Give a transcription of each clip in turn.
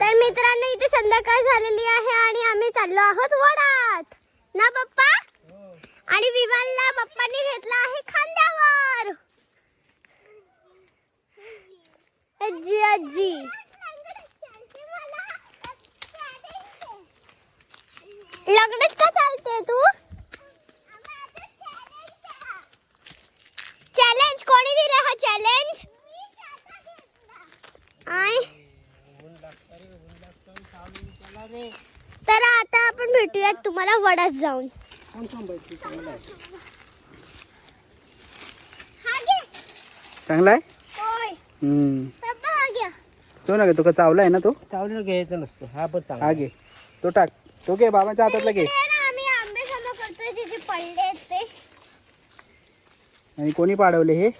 तर मित्रांनो इथे संध्याकाळ झालेली आहे आणि आम्ही चाललो आहोत वडात. ना पप्पा? आणि विमानला पप्पांनी घेतला आहे खांद्यावर. अज्जी अज्जी लग्नात का चालते तू चॅलेंज कोणी दिले हा चॅलेंज आय तर आता आपण वडात जाऊन. हा घे. चांगला आहे? हम्म. हा तो ना गे तुका चावला आहे ना तो? चावलं घ्यायचं नसतो हा पण चांगला हा घे. तो टाक. तो घे बाबाच्या हातातला घे. इकडे ना आम्ही आंबे जमा करतोय जिथे पडले आहेत ते. आणि कोणी पाडवले हे?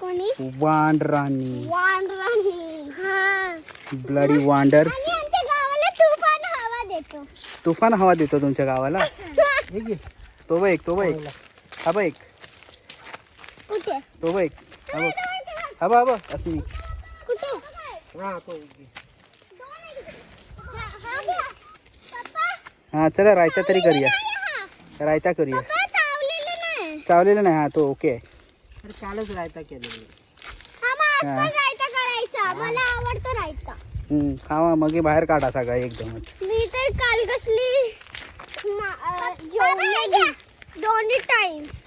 कोणी? वांडरांनी वांडराणी हा. ब्लडी वांडर्स आणि आमच्या गावाला तुफान हवा देतो तुफान हवा देतो तुमच्या गावाला. हे तो बघ एक तो बघ एक. हा बघ एक. कुठे? तो बघ एक. हा बघ. हा बघ हा बघ. असं कुठे? हा. हा हा हा चला रायता तरी करूया. हा. रायता करूया. चावलेलं नाही. हा तो ओके आहे. कालच रायता केलेलं हा मग आज हा. पण रायता करायचा. मला आवडतो रायता. हम्म, खावा मग हे बाहेर काढा सगळा एकदमच. कसली? जेवलेली दोन्ही टाइम्स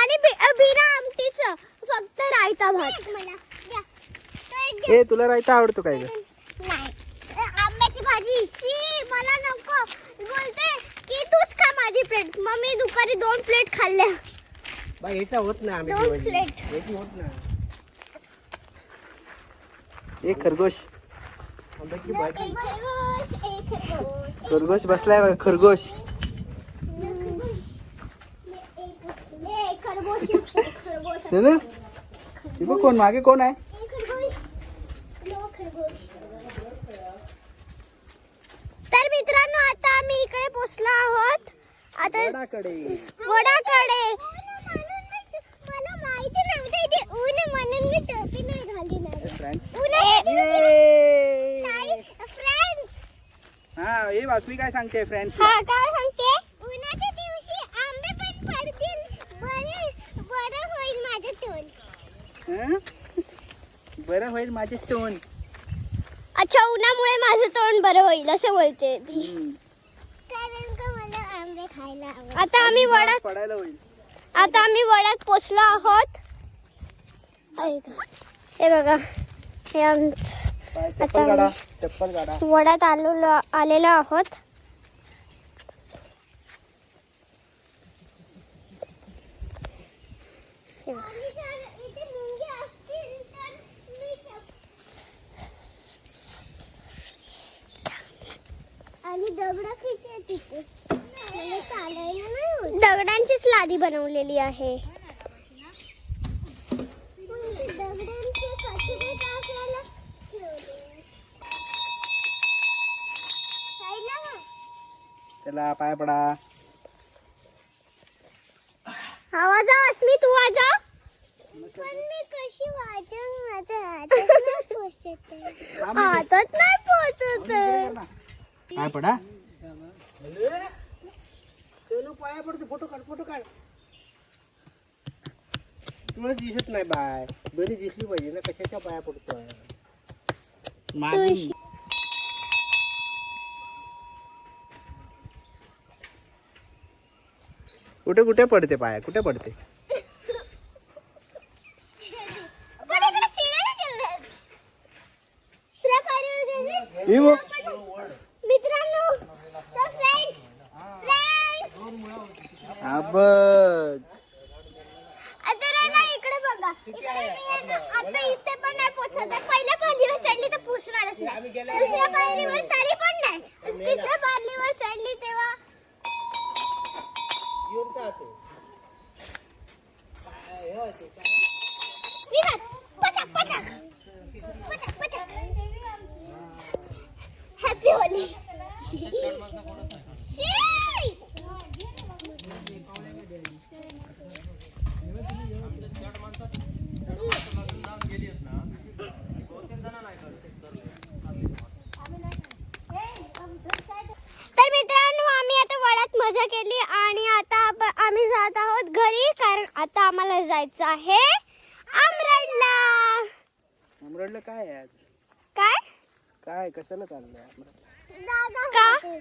आणि बिना आमटीच. फक्त रायता भात. ए तुला रायता आवडतो काय ग आंब्याची भाजी. शी मला नको. बोलते की तूच खा माझी प्लेट मग मी दुपारी दोन प्लेट खाल्ल्या. बा याचा होत होत खरगोश आंब्याची भाजी. एक खरगोश एक खरगोश. खरगोश बसलाय बघा खरगोश. हे ना? कोण मागे कोण आहे ए, खरगोश. नो, खरगोश. तर मित्रांनो आता आम्ही इकडे पोचलो आहोत आता वडाकडे वडाकडे मला माहिती नव्हतं इथे ऊन आहे म्हणून मी टोपी नाही घाली नाही फ्रेंड्स ऊन आहे. नाही, friends. बातमी काय सांगते फ्रेंड्स हा काय सांगते? उन्हाच्या दिवशी आंबे पण पडतील. बरे बरं होईल माझं तोंड. बरं होईल माझे तोंड. अच्छा उन्हामुळे माझं तोंड बरं होईल असं बोलते ती. कारण का मला आंबे खायला आता आम्ही वडात पडायला होईल. आता आम्ही वडात पोचलो आहोत. ऐका. हे बघा हे आमचं चप्पल काढा चप्पल काढा. वडात आलेलो आलेलो आहोत. आणि दगड किती आहे तिथे? दगडांचीच लादी बनवलेली आहे. पाय पडा. आवाज अस्मी तू वाजा पण मी कशी वाजव माझ्या हातात नाही पोचत आहे. हातात नाही पोचत आहे. पाय पडा. पाया पडतो फोटो काढ फोटो काढ. तुला दिसत नाही बाय. बरी दिसली पाहिजे ना कशाच्या पाया पडतोय? मागून कुठे कुठे पडते पाय कुठे पडते पण इकडे शिळ्या ठेवल्यात. शिळ्या पायरीवर गेले. हे बघ. मित्रांनो तर फ्रेंड्स फ्रेंड्स हा बघ आता रे ना इकडे बघा इकडे मी आहे ना, आता इथे पण नाही पोहोचत आहे. पहिल्या पायरीवर चढली तर पोचणारच नाही. दुसऱ्या पायरीवर तरी पण नाही. तिसऱ्या पायरीवर चढली तेव्हा येऊन का तू विराट पचक पचक पचक पचक हॅपी होली Shit! मजा केली आणि आता आपण आम्ही जात आहोत घरी कारण आता आम्हाला जायचं आहे आमरडला आमरडलं काय आहे आज काय काय कशाला चाललंय का?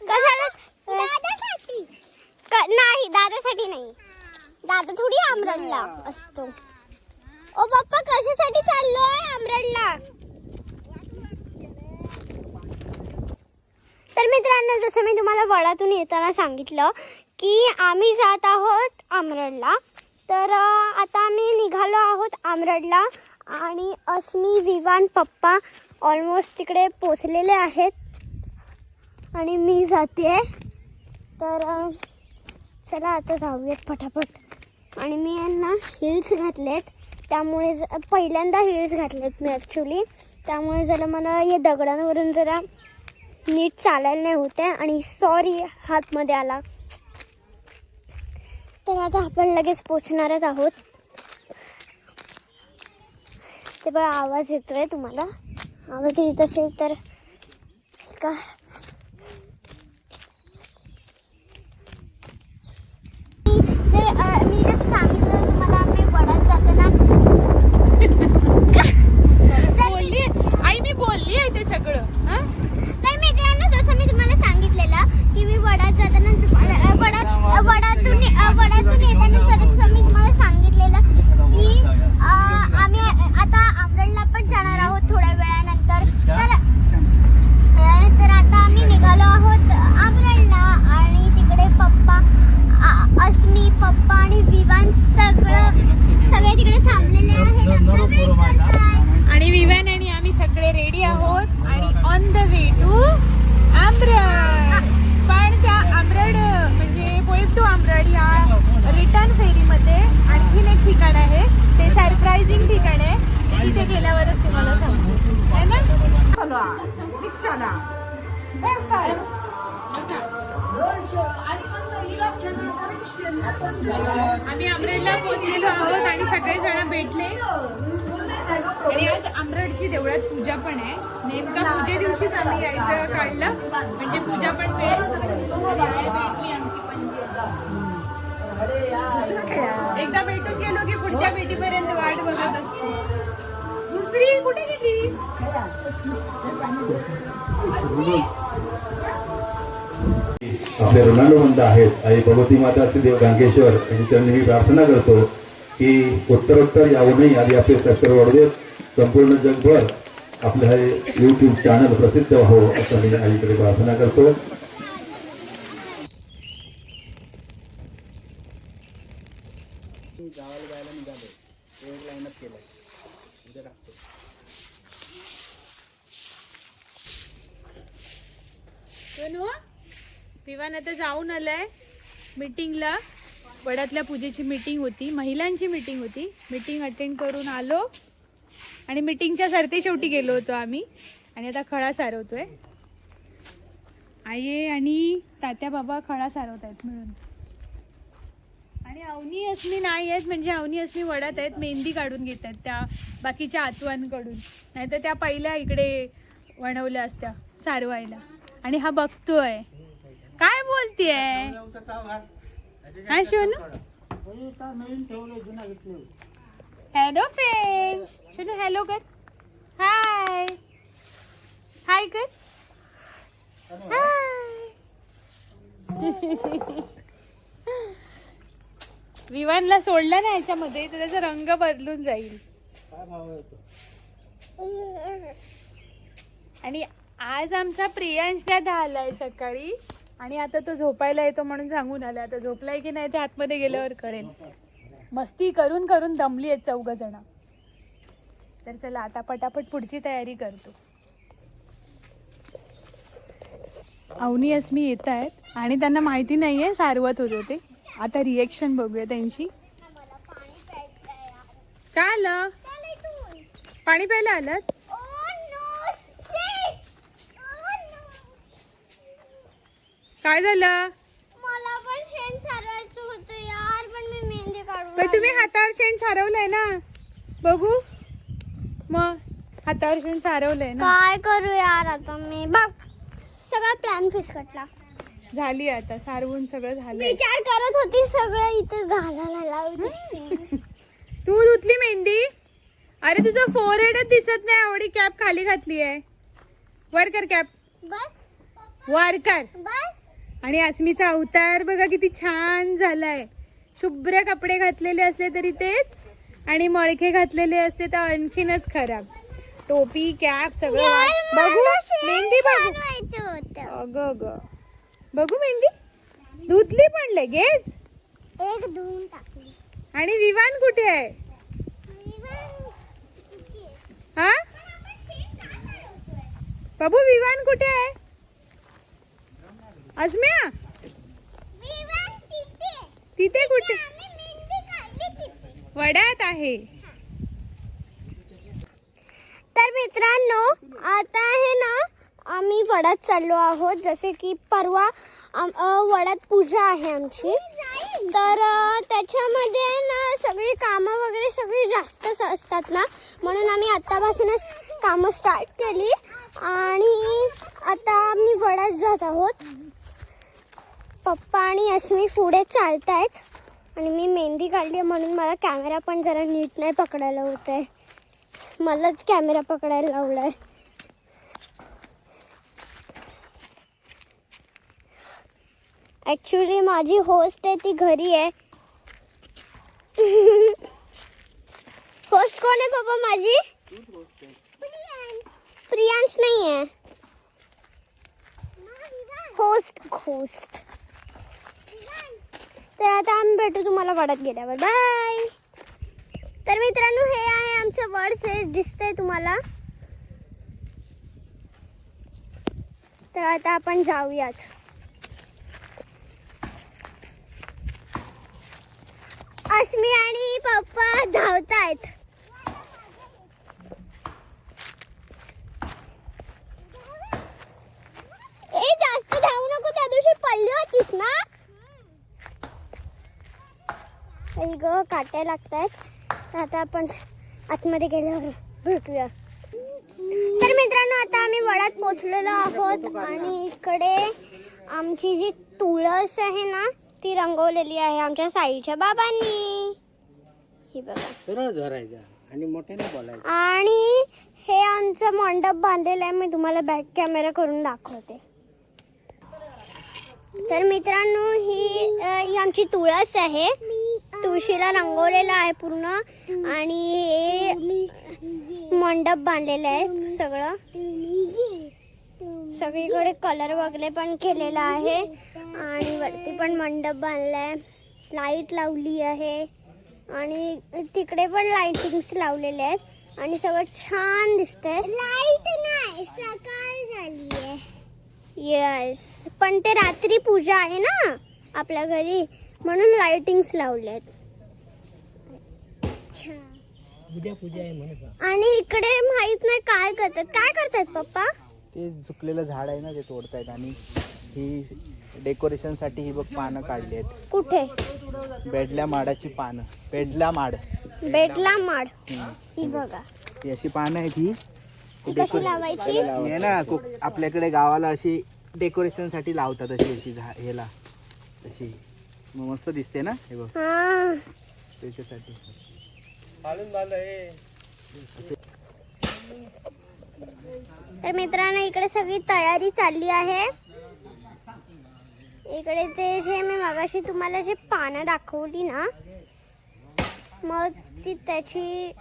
कशाला दादासाठी. नाही दादासाठी नाही. दादा थोडी आमरडला. असतो. ओ पप्पा कशासाठी चाललोय आमरडला? तर मित्रांनो जसं मी तुम्हाला वडातून येताना सांगितलं की आम्ही जात आहोत आमरडला. तर आता आम्ही निघालो आहोत आमरडला आणि अस्मी विवान पप्पा ऑलमोस्ट तिकडे पोचलेले आहेत. आणि मी जाते तर चला आता जाऊयात फटाफट आणि मी यांना हिल्स घातलेत. त्यामुळे ज- पहिल्यांदा हिल्स घातलेत मी ॲक्च्युली त्यामुळे जरा मला हे दगडांवरून जरा नीट चालायला नाही होते आणि सॉरी हातमध्ये आला. तर आता आपण लगेच पोचणारच आहोत. ते बघा आवाज येतोय तुम्हाला. आवाज येत असेल तर का जर अ, मी जसं सांगितलं तुम्हाला आम्ही वडात जाताना बोलली आई मी बोलली आहे ते सगळं हं? तर मित्रांनो जसं मी तुम्हाला सांगितलेलं की मी वडात जाताना वडा- वडात वडातून अ, वडातून येताना जसं मी तुम्हाला सांगितलेलं की अ, आम्ही आता आमरडला पण जाणार आहोत थोड्या वेळानंतर तर अ, तर आता आम्ही निघालो आहोत आमरडला आणि तिकडे पप्पा अ, अस्मी पप्पा आणि विवान सगळं सगळे तिकडे थांबलेले आहेत आमचा wait करताय. आणि विव्यान आणि आम्ही सगळे रेडी आहोत आणि on the way to Amrad पण त्या आमरड म्हणजे पोईप टू आमरड या रिटर्न फेरीमध्ये आणखीन एक ठिकाण आहे ते सरप्राइझिंग ठिकाण आहे. तिथे गेल्यावरच तुम्हाला सांगतो. है ना? आम्ही आमरेडला पोहोचलेलो आहोत आणि सगळे जण भेटले. आणि आज आमरडची देवळात पूजा पण आहे. नेमका पूजे दिवशीच आम्ही यायचं काढलं म्हणजे पूजा पण मिळेल आमची पण. एकदा भेटून गेलो की पुढच्या भेटीपर्यंत वाट बघत असते. दुसरी कुठे गेली? आपले रोनाल्डो म्हणत आहेत. आई भगवती माता श्री देव गांगेश्वर यांची मी प्रार्थना करतो की उत्तरोत्तर याहूनही आधी आपले कष्ट वाढवेत संपूर्ण जगभर आपलं हे यूट्यूब चॅनल प्रसिद्ध व्हावं असं मी आईकडे प्रार्थना करतो मी गावाला जायला निघालो एक लाईनअप केलाय उद्या टाकतो सोनू विवान आता जाऊन आलाय मीटिंगला वडातल्या पूजेची मीटिंग होती महिलांची मीटिंग होती. मीटिंग अटेंड करून आलो. आणि मीटिंगच्या सरते शेवटी गेलो होतो आम्ही. आणि आता खळा सारवतोय. आई आणि तात्या बाबा खळा सारवत आहेत मिळून. आणि अवनी अस्मी नाही आहेत म्हणजे अवनी अस्मी वडात आहेत. मेहंदी काढून घेत आहेत त्या बाकीच्या आतवांकडून. नाहीतर त्या पहिल्या इकडे वणवल्या असत्या सारवायला. आणि हा बघतोय. काय बोलतीये? हा Shonu. Hello friend Shonu hello कर. हाय हाय कर. विवानला सोडलं ना याच्यामध्ये तर त्याचा रंग बदलून जाईल. आणि आज आमचा प्रियांश दादा आहे सकाळी. आणि आता तो झोपायला येतो म्हणून सांगून आला. आता झोपलाय की नाही ते आतमध्ये गेल्यावर कळेल. मस्ती करून करून दमली आहेत चौघ जण. तर चला आता पटापट पुढची तयारी करतो. अवनी अस्मी येत आहेत आणि त्यांना माहिती नाहीये सारवत होते. ते आता रिएक्शन बघूया त्यांची. काय आलं? पाणी प्यायला आलं काय झालं? मला पण शेण सारवायचं होतं यार पण मी मेहंदी काढून पण तुम्ही हातावर शेण सारवलंय ना? बघू. मग हातावर शेण सारवलंय ना? काय करू यार आता मी? बघ सगळा प्लॅन फिसकटला. झाली आता सारवून सगळं झालंय. विचार करत होती सगळं इथं घालायला लावली तू धुतली मेहंदी? अरे तुझं फोरहेडच दिसत नाही एवढी कॅप खाली घातली आहे वर कर कॅप बस. वर कर. बस. आणि अस्मीचा अवतार बघा किती छान झालाय. शुभ्र कपडे घातलेले असले तरी तेच आणि मळके घातलेले असते तर आणखीनच खराब. टोपी कॅप सगळं बघू मेहंदी बघू. अगं अगं. बघू मेहंदी? धुतली पण लगेच. एक धुवून टाकली. आणि विवान कुठे आहे? हा? बाबू विवान कुठे आहे? अस्म्या? तिथे कुठे? वड्यात आहे. तर मित्रांनो आता आहे ना आम्ही वडात चाललो आहोत. जसे की परवा वडात पूजा आहे आमची. तर त्याच्यामध्ये ना सगळी कामं वगैरे सगळी जास्तच असतात ना. म्हणून आम्ही आत्तापासूनच कामं स्टार्ट केली. आणि आता आम्ही वडात जात आहोत. पप्पा आणि अश्मी पुढे चालत आहेत आणि मी मेहंदी काढली आहे म्हणून मला कॅमेरा पण जरा नीट नाही पकडायला होत आहे मलाच कॅमेरा पकडायला लावलाय. ॲक्च्युली माझी होस्ट आहे ती घरी आहे. होस्ट कोण आहे बाबा माझी? प्रियांश. नाही आहे होस्ट होस्ट तर आता आम्ही भेटू तुम्हाला वडात गेल्यावर. बाय तर मित्रांनो हे आहे आमचं वड हे दिसतंय तुम्हाला. तर आता आपण जाऊयात. अस्मी आणि पप्पा धावतायत ए जास्त धावू नको त्या दिवशी पडली होतीस ना आई ग काट्या लागतायत. आता आपण आतमध्ये गेल्यावर भेटूया. तर मित्रांनो आता आम्ही वडात पोचलेलो आहोत आणि इकडे आमची जी तुळस आहे ना ती रंगवलेली आहे आमच्या साईच्या बाबांनी. ही बघा. सरळ धरायचा आणि बोलायचं. आणि हे आमचं मंडप बांधलेलं आहे. मी तुम्हाला बॅक कॅमेरा करून दाखवते. तर मित्रांनो ही ही आमची तुळस आहे. तुळशीला रंगवलेलं आहे पूर्ण. आणि हे मंडप बांधलेलं आहे सगळं. सगळीकडे कलर वगैरे पण केलेला आहे. आणि वरती पण मंडप बांधलाय. लाइट लावली आहे. आणि तिकडे पण लाइटिंग्स लावलेले आहेत. आणि सगळं छान दिसतंय. लाइट नाही सकाळ झाली आहे. येस पण ते रात्री पूजा आहे ना आपल्या घरी. म्हणून लाइटिंग्स लावले आहेत उद्या पूजा आहे म्हणत आणि इकडे माहीत नाही काय करतात. काय करतात पप्पा? ते झुकलेलं झाड आहे ना ते तोडतायत आणि ही डेकोरेशनसाठी ही बघ पानं काढली आहेत. कुठे? बेडल्या माडाची पानं. बेडला माड. बेडला माड. ही बघा. ही अशी पानं आहेत ही. कशी लावायची? ही आहे ना कोक- आपल्याकडे गावाला अशी डेकोरेशनसाठी लावतात अशी अशी झा ह्याला. अशी. मग मस्त दिसते ना? हे बघ. हा. त्याच्यासाठी. तर मित्रांनो इकडे सगळी तयारी चालली आहे. इकडे ते जे मी मगाशी तुम्हाला जे पानं दाखवली ना मग ती त्याची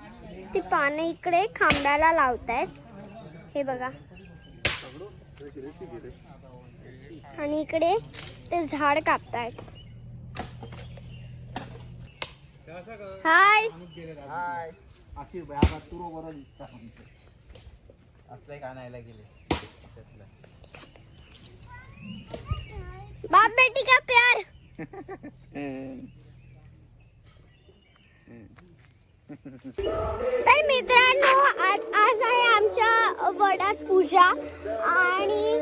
ती पानं इकडे खांब्याला लावतायत. हे बघा. आणि इकडे ते झाड कापतायत. हाय. अशी बाबा तुरो बरोबर दिसतात असलं आणायला गेले. बाप बेटी का प्यार? तर मित्रांनो आज आज आहे आमच्या वडात पूजा. आणि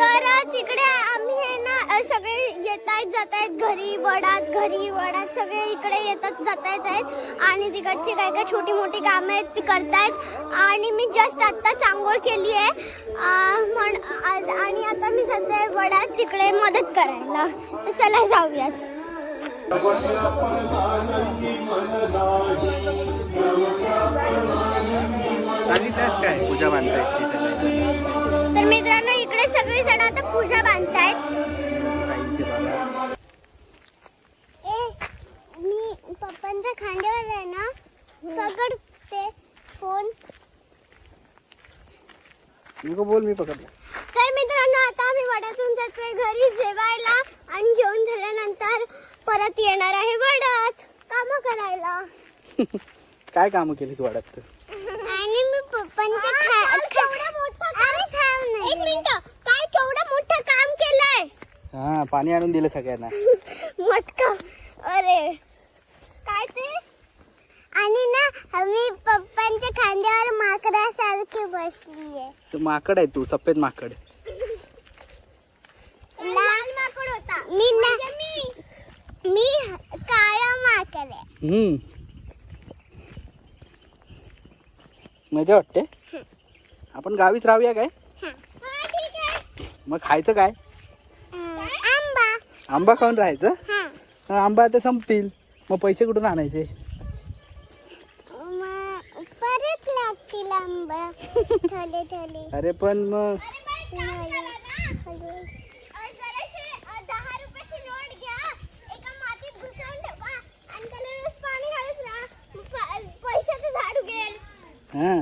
तर तिकडे आम्ही हे ना सगळे येत आहेत जात आहेत घरी वडात घरी वडात सगळे इकडे येतात जात आहेत आणि तिकडची काय काय छोटी मोठी कामं आहेत ती करतायत. आणि मी जस्ट आत्ताच आंघोळ केली आहे. म्हण आ- आणि आता मी सध्या वडात तिकडे मदत करायला. तर चला जाऊयात. सांगितलंस काय पूजा बांधतायत ती सगळे? तर मित्रांनो इकडे सगळे जण आता पूजा बांधतायत. मी पप्पांच्या खांद्यावर आहे ना पकडते फोन. नको बोल मी पकडला तर मित्रांनो आता आम्ही वडातून जातोय घरी जेवायला आणि जेवण झाल्यानंतर परत येणार आहे वडात काम करायला काय कामं केलीस वाड्यात? तर आणि मी पप्पांच्या खा केवढा मोठा अरे थांब ना एक मिनिट. काय केवढं मोठं काम केलंय? हा पाणी आणून दिलं सगळ्यांना. मटका अरे. काय ते? आणि ना मी पप्पांच्या खांद्यावर माकडासारखी बसली आहे तू माकड आहे तू सफेद माकड. लाल माकड होता. मी मी. मी काळा माकड आहे. हम्म. मजा वाटते. आपण गावीच राहूया काय? हा मग खायचं काय? आंबा आंबा खाऊन राहायचं? आंबा आता संपतील. मग पैसे कुठून आणायचे? अरे पण मग हा